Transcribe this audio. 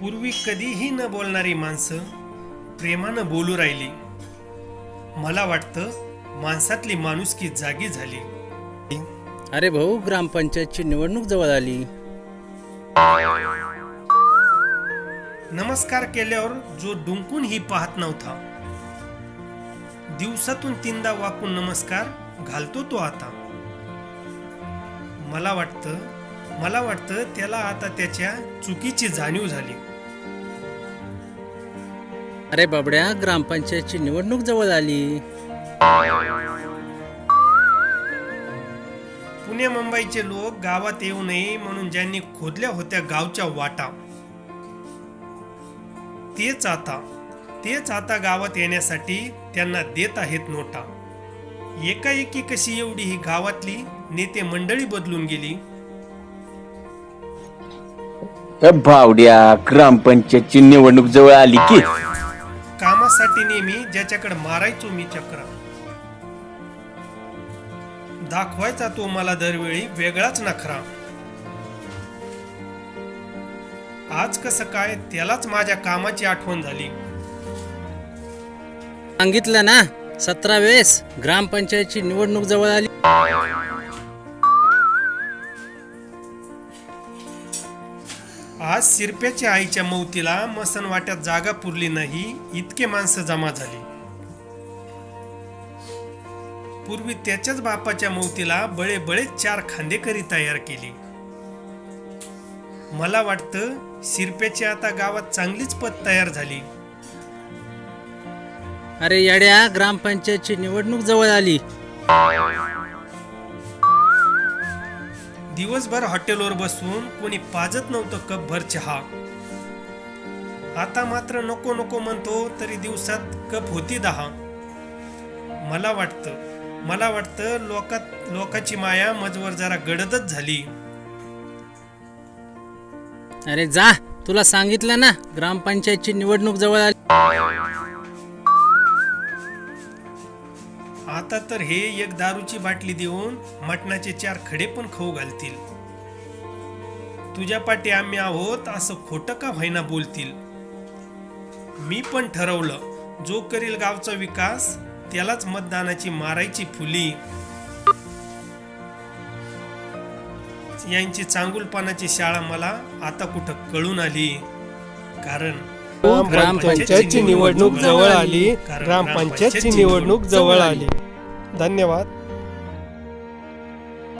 पूर्वी कधीही न बोलणारी माणसं प्रेमानं बोलू राहिली. मला वाटतं माणसातली माणुसकी जागी झाली. अरे भाऊ ग्रामपंचायतची निवडणूक जवळ आली. नमस्कार केल्यावर जो डुंकून ही पाहत नव्हता. दिवसातून तीनदा वाकून नमस्कार घालतो तो आता. मला वाटतं मला वाटतं त्याला आता त्याच्या चुकीची जाणीव झाली. अरे बाबड्या ग्रामपंचायतची निवडणूक जवळ आली. पुणे मुंबईचे लोक गावात येऊ नये म्हणून ज्यांनी खोदल्या होत्या गावच्या वाटा. तेच आता तेच आता गावात येण्यासाठी त्यांना देत आहेत नोटा. एकाएकी कशी एवढी ही गावातली नेते मंडळी बदलून गेली? भावड्या ग्रामपंचायतची निवडणूक जवळ आली की? कामासाठी नेहमी ज्याच्याकडे मारायचो मी चक्र. दाखवायचा तो मला दरवेळी वेगळाच नखरा. आज कसं काय त्यालाच माझ्या कामाची आठवण झाली. सांगितलं ना सतरा वेळेस ग्रामपंचायतची निवडणूक जवळ आली. आज सिरप्याच्या आईच्या मौतीला मसन वाट्यात जागा पुरली नाही इतके माणसं जमा झाली. पूर्वी त्याच्याच बापाच्या मौतीला बळे बळे चार खांदेकरी तयार केली. मला वाटतं शिरप्याची आता गावात चांगलीच पत तयार झाली. अरे येड्या ग्रामपंचायतची निवडणूक जवळ आली. दिवसभर हॉटेलवर बसून कोणी पाजत नव्हतं कपभर चहा. आता मात्र नको नको म्हणतो तरी दिवसात कप होती दहा. मला वाटतं मला वाटतं लोकात लोकाची माया मजवर जरा गडदच झाली. अरे जा तुला सांगितलं ना ग्रामपंचायतची निवडणूक जवळ आली. आता तर हे एक दारूची बाटली देऊन मटणाचे चार खडे पण खाऊ घालतील. तुझ्या पाठी आम्ही आहोत असं खोटं का व्हायना बोलतील? मी पण ठरवलं जो करील गावचा विकास त्यालाच मतदानाची मारायची फुली. यांची चांगुलपणाची शाळा मला आता कुठं कळून आली. कारण ग्रामपंचायतची निवडणूक जवळ आली. ग्रामपंचायतची निवडणूक जवळ आली. धन्यवाद.